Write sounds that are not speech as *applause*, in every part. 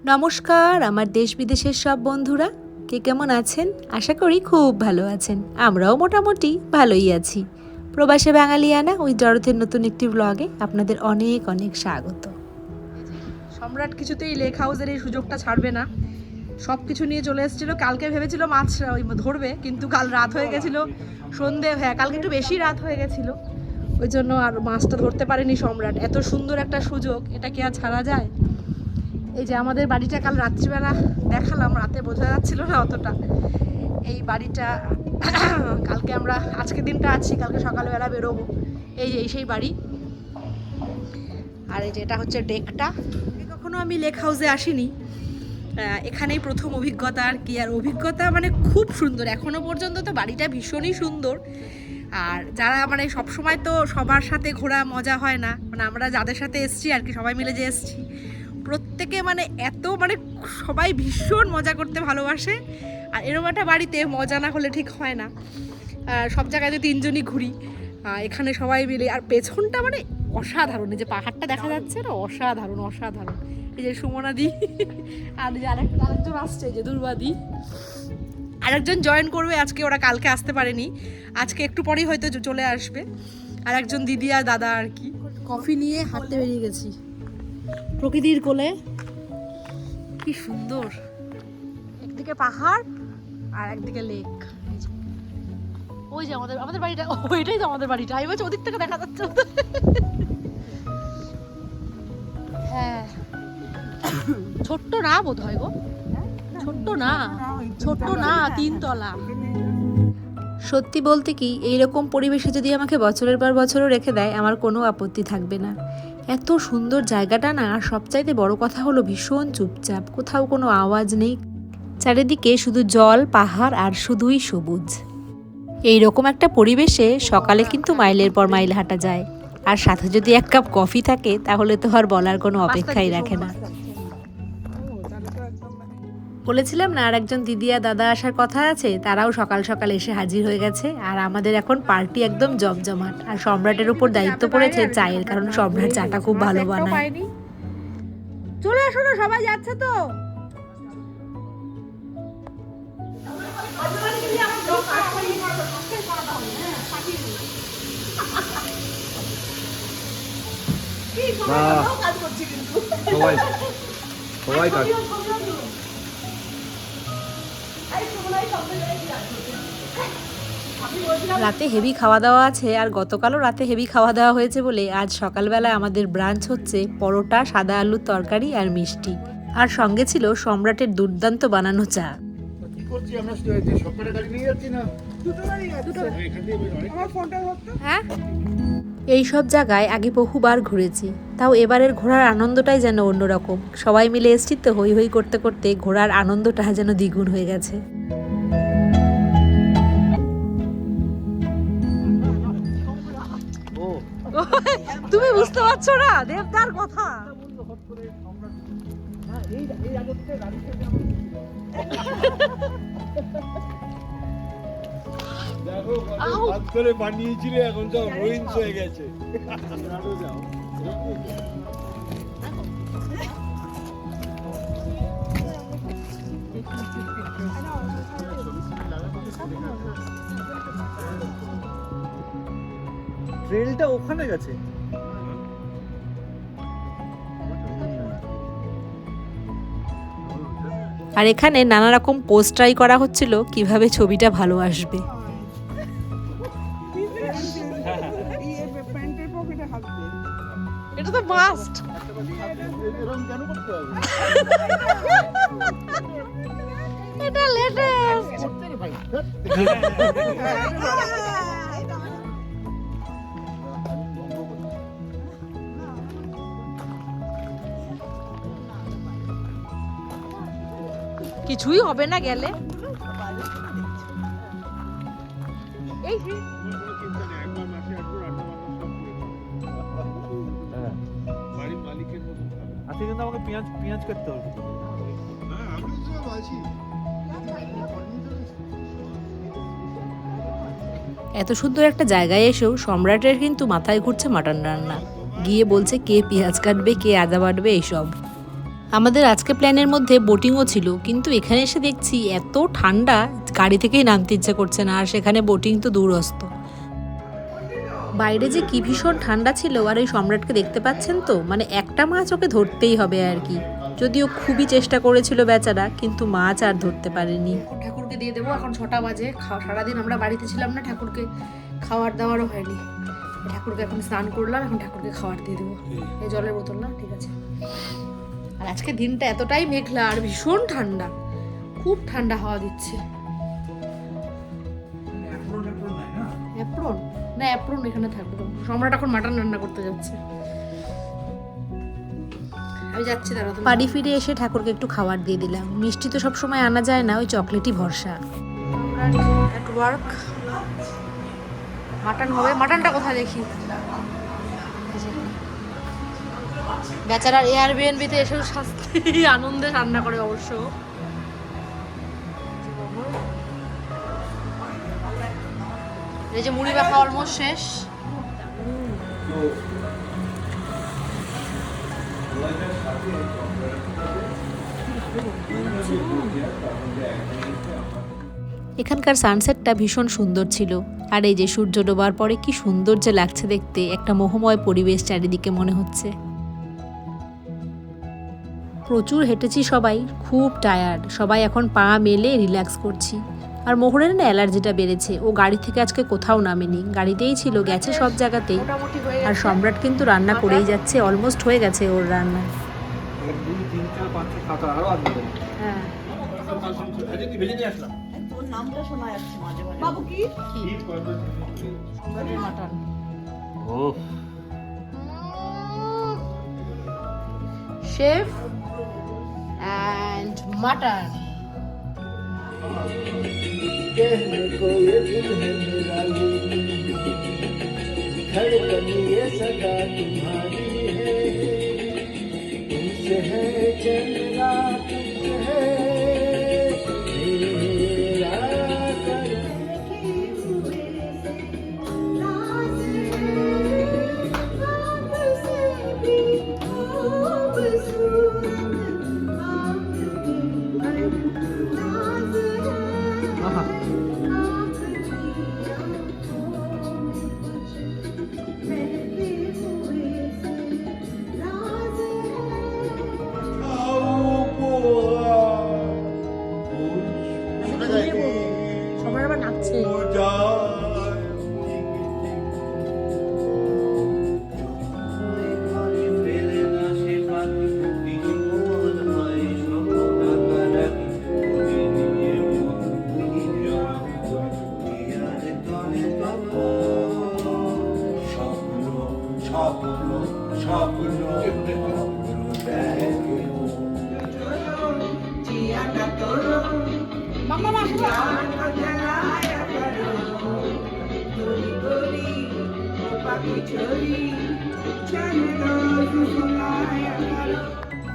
নমস্কার, আমার দেশ বিদেশের সব বন্ধুরা। কে কেমন আছেন? আশা করি খুব ভালো আছেন। আমরাও মোটামুটি ভালোই আছি। প্রবাসে বাঙালিয়ানা ওই জড়তের নতুন একটি ব্লগে আপনাদের অনেক অনেক স্বাগত। সম্রাট কিছুতেই লেক হাউসের এই সুযোগটা ছাড়বে না। সব কিছু নিয়ে চলে এসেছিল। কালকে ভেবেছিল মাছ ওই ধরবে, কিন্তু কাল রাত হয়ে গেছিল। সন্ধে হ্যাঁ কালকে একটু বেশি রাত হয়ে গেছিল। ওই জন্য আর মাছটা ধরতে পারেনি সম্রাট। এত সুন্দর একটা সুযোগ, এটা কি আর ছাড়া যায়? এই যে আমাদের বাড়িটা কাল রাত্রিবেলা দেখালাম, রাতে বোঝা যাচ্ছিল না অতটা। এই বাড়িটা, *coughs* কালকে আমরা, আজকে দিনটা আছি, কালকে সকালবেলা বেরোবো। এই যে, এই সেই বাড়ি। আর এই যে, এটা হচ্ছে ডেকটা। কখনো আমি লেক হাউসে আসিনি। এখানেই প্রথম অভিজ্ঞতা আর কি। আর অভিজ্ঞতা মানে খুব সুন্দর। এখনও পর্যন্ত তো বাড়িটা ভীষণই সুন্দর। আর যারা মানে সব সময় তো সবার সাথে ঘোরা মজা হয় না। মানে আমরা যাদের সাথে এসছি আর কি, সবাই মিলে যে এসছি। প্রত্যেকে মানে এত মানে সবাই ভীষণ মজা করতে ভালোবাসে। আর এরকম একটা বাড়িতে মজা না হলে ঠিক হয় না। সব জায়গায় তো তিনজনই ঘুরি। এখানে সবাই মিলে। আর পেছনটা মানে অসাধারণ। যে পাহাড়টা দেখা যাচ্ছে না? অসাধারণ অসাধারণ। এই যে সুমনাদি, আর যে আরেক- আরেকজন আসছে যে দুর্বাদি। আরেকজন জয়েন করবে, আজকে ওরা কালকে আসতে পারেনি। আজকে একটু পরেই হয়তো চলে আসবে। আর একজন দিদি আর দাদা আর কি। কফি নিয়ে হাঁটতে বেরিয়ে গেছি। প্রকৃতির কোলে। কি সুন্দর। একদিকে পাহাড় আর একদিকে লেক। ওই যে আমাদের আমাদের বাড়িটা ওইটাই তো আমাদের বাড়িটা। আমি বলছি ওদিক থেকে দেখা যাচ্ছে হ্যাঁ। ছোট্ট না বোধ হয় গো ছোট্ট না ছোট্ট না তিনতলা। সত্যি বলতে কি এইরকম পরিবেশে যদি আমাকে বছরের পর বছরও রেখে দেয় আমার কোনো আপত্তি থাকবে না। এত সুন্দর জায়গাটা না আর সবচাইতে বড় কথা হলো ভীষণ চুপচাপ কোথাও কোনো আওয়াজ নেই। চারিদিকে শুধু জল পাহাড় আর শুধুই সবুজ। এই রকম একটা পরিবেশে সকালে কিন্তু মাইলের পর মাইল হাঁটা যায়। আর সাথে যদি এক কাপ কফি থাকে তাহলে তো আর বলার কোনো অপেক্ষাই রাখে না। বলেছিলাম না আর একজন দিদি আর দাদা আসার কথা আছে তারাও সকাল সকাল এসে হাজির হয়ে গেছে আর আমাদের এখন পার্টি একদম জমজমাট আর সম্রাটের উপর দায়িত্ব পড়েছে চায়ের কারণ সম্রাট চাটা খুব ভালো বানায়। চলে আসো না সবাই যাচ্ছে তো। সবাই সবাই কাজ রাতে হেভি খাওয়া দাওয়া আছে আর গতকালও রাতে হেভি খাওয়া দাওয়া হয়েছে বলে আজ সকালবেলায় আমাদের ব্রাঞ্চ হচ্ছে পরোটা সাদা আলুর তরকারি আর মিষ্টি। আর সঙ্গে ছিল সম্রাটের দুর্দান্ত বানানো চা। না? হ্যাঁ? এই সব জায়গায় আগে বহুবার ঘুরেছি তাও এবারের ঘোরার আনন্দটাই যেন অন্যরকম। সবাই মিলে এসছি তো হই হই করতে করতে ঘোরার আনন্দটা যেন দ্বিগুণ হয়ে গেছে। পারছ না দেবদার কথা। দেখো হাত করে বানিয়েছিলে এখন সব রুইন্স হয়ে গেছে। ট্রেলটা ওখানে গেছে? আর এখানে নানা রকম পোস্ট ট্রাই করা হচ্ছিল কীভাবে ছবিটা ভালো আসবে। এটা তো মাস্ট এরকম কেন করতে হবে এটা লেটেস্ট *laughs* কিছুই হবে না গেলে। এই আজকে কিন্তু আমাকে পেঁয়াজ পেঁয়াজ করতে হবে। এত সুন্দর একটা জায়গায় এসেও সম্রাটের কিন্তু মাথায় ঘুরছে মাটন রান্না। গিয়ে বলছে কে পেঁয়াজ কাটবে কে আদা বাটবে এইসব। আমাদের আজকে প্ল্যানের মধ্যে বোটিংও ছিল কিন্তু এখানে এসে দেখছি এত ঠান্ডা গাড়ি থেকেই নামতে ইচ্ছে করছে না আর সেখানে বোটিং তো দূরস্থ বাইরে যে কি ভীষণ ঠান্ডা ছিল আর ওই সম্রাটকে দেখতে পাচ্ছেন তো? মানে একটা মাছ ওকে ধরতেই হবে আর কি। যদিও খুবই চেষ্টা করেছিল বেচারা কিন্তু মাছ আর ধরতে পারেনি। ঠাকুরকে দিয়ে দেবো এখন ছটা বাজে সারাদিন আমরা বাড়িতে ছিলাম না ঠাকুরকে খাওয়ার দাওয়ারও হয়নি। ঠাকুরকে এখন স্নান করলাম এখন ঠাকুরকে খাওয়ার দিয়ে দেবো। এই জলের বোতল না ঠিক আছে। আর আজকে দিনটা এতটাই মেঘলা আর ভীষণ ঠান্ডা। খুব ঠান্ডা হাওয়া দিচ্ছে। অ্যাপ্রন না? অ্যাপ্রন? এখানে থাকবে। সম্রাট এখন মাটন রান্না করতে যাচ্ছে। আমি যাচ্ছি দাঁড়া তুমি। বাড়ি ফিরে এসে ঠাকুরকে একটু খাবার দিয়ে দিলাম। মিষ্টি তো সবসময় আনা যায় না ওই চকলেটই ভরসা। ওয়ার্ক মাটন হবে। মাটনটা কোথায় দেখি? বেচারার এয়ার বিএনবিতে এসেও শাস্তি, আনন্দে রান্না করে অবশ্য। এই যে মুড়ি মাখা অলমোস্ট শেষ। এখানকার সানসেটটা ভীষণ সুন্দর ছিল। আর এই যে সূর্য ডোবার পরে কি সুন্দর যে লাগছে দেখতে, একটা মোহময় পরিবেশ চারিদিকে মনে হচ্ছে। প্রচুর হেঁটেছি সবাই খুব টায়ার্ড সবাই এখন পা মেলে রিল্যাক্স করছি। আর মোহরের না অ্যালার্জিটা বেড়েছে। ও গাড়ি থেকে আজকে কোথাও নামেনি। গাড়িতেই ছিল গেছে সব জায়গাতেই। আর সম্রাট কিন্তু রান্না করেই যাচ্ছে অলমোস্ট হয়ে গেছে ওর রান্না। হ্যাঁ। Mutton chef? and mutton.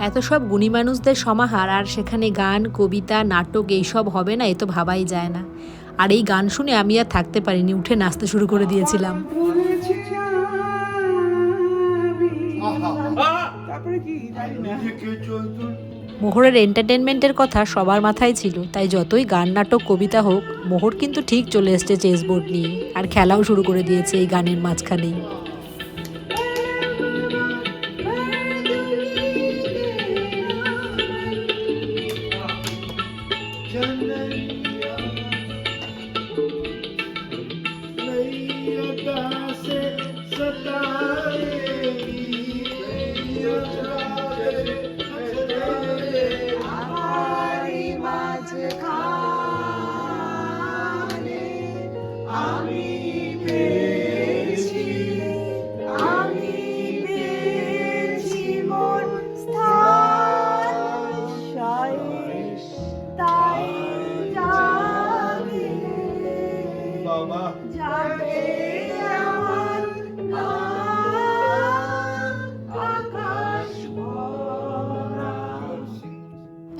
এত সব গুণী মানুষদের সমাহার, আর সেখানে গান, কবিতা, নাটক এইসব হবে না, এ তো ভাবাই যায় না। আর এই গান শুনে আমি আর থাকতে পারিনি, উঠে নাচতে শুরু করে দিয়েছিলাম। মোহরের এন্টারটেনমেন্টের কথা সবার মাথায় ছিল, তাই যতই গান, নাটক, কবিতা হোক, মোহর কিন্তু ঠিক চলে এসছে চেস বোর্ড নিয়ে, আর খেলাও শুরু করে দিয়েছে এই গানের মাঝখানেই। सता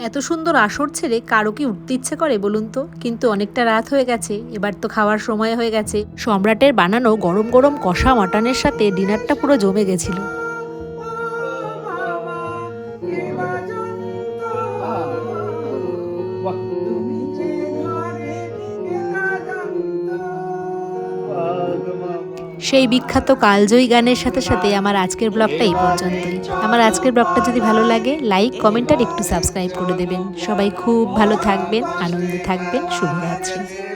এত সুন্দর আসর ছেড়ে কারও কি উঠতে ইচ্ছে করে বলুন তো? কিন্তু অনেকটা রাত হয়ে গেছে, এবার তো খাওয়ার সময় হয়ে গেছে। সম্রাটের বানানো গরম গরম কষা মাটনের সাথে ডিনারটা পুরো জমে গেছিল। সেই বিখ্যাত কালজয়ী গানের সাথে সাথে আমার আজকের ব্লগটা এই পর্যন্তই। আমার আজকের ব্লগটা যদি ভালো লাগে লাইক কমেন্ট আর একটু সাবস্ক্রাইব করে দেবেন। সবাই খুব ভালো থাকবেন, আনন্দে থাকবেন, শুভরাত্রি।